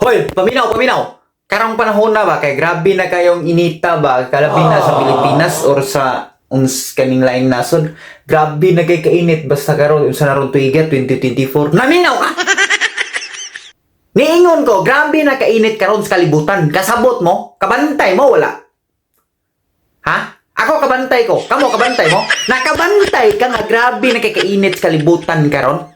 Hoy, paminaw, paminaw. Karong panahon na ba kay grabe na kayong inita ba kalabi na sa Pilipinas or sa uns kaning laing nasod. Grabe na kay kainit basta karon unsa na ron tuiga 2024. Naminaw ka. Niingon ko, grabe na kainit karon sa kalibutan. Kasabot mo, kabantay mo wala. Ha? Ako kabantay ko. Kamo kabantay mo? Nakabantay ka nga grabe na kay kainit sa kalibutan karon.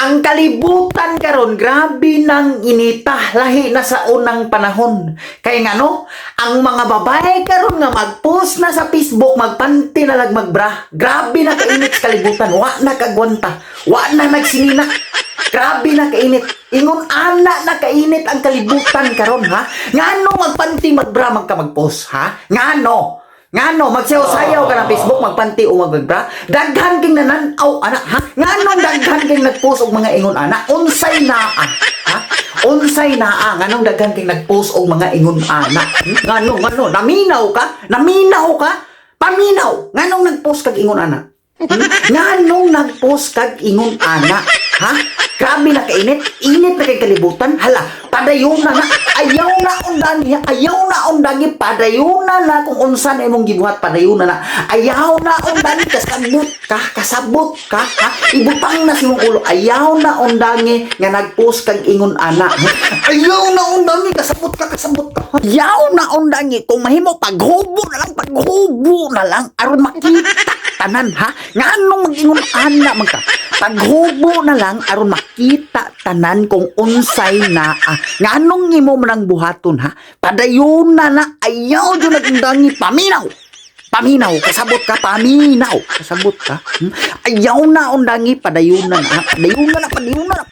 Ang kalibutan karon grabe nang inita lahi na sa unang panahon. Kay nga no, ang mga babae karon nga mag-post na sa Facebook magpanty na lag magbra. Grabe na kainit sa kalibutan, wa na kagwanta, wa na nagsinina. Grabe na kainit. Ingon ana na kainit ang kalibutan karon ha. Ngano magpanty magbra magka mag-post ha? Ngano? Ngano magsayaw-sayaw ka ng Facebook magpanti o magbra? Daghan king nananaw ana ha? Ngano daghan king nagpost og mga ingon ana? Unsay naa? Ha? Unsay naa? Nganong daghan king nagpost og mga ingon ana? Hmm? Ngano ngano naminaw ka? Naminaw ka? Paminaw. Nganong nagpost kag ingon ana? Hmm? Nganong nagpost kag ingon ana? Ha? Grabe na kainit. Init na kay kalibutan. Hala, padayon na na. Ayaw na undangi. Ayaw na undangi. Padayon na na kung unsan imong gibuhat. Padayon na. Ayaw na undangi. Kasabot ka. Kasabot ka. Ha? Ibutang na siyong ulo. Ayaw na undangi nga nagpost kag ingon ana. Ayaw na undangi. Kasabot ka. Kasabot ka. Ayaw na undangi. Kung mahimo paghubo na lang. Paghubo na lang. Aron makita tanan ha. Nganong mag-ingon ana magka. Paghubo na lang aron makita tanan kung unsay na ah. Nganong imo man ang buhaton ha. Padayon na na ayaw jud nagundangi paminaw. Paminaw, kasabot ka, paminaw. Kasabot ka. Hmm? Ayaw na undangi, padayon na na. Padayon na na, padayon na na.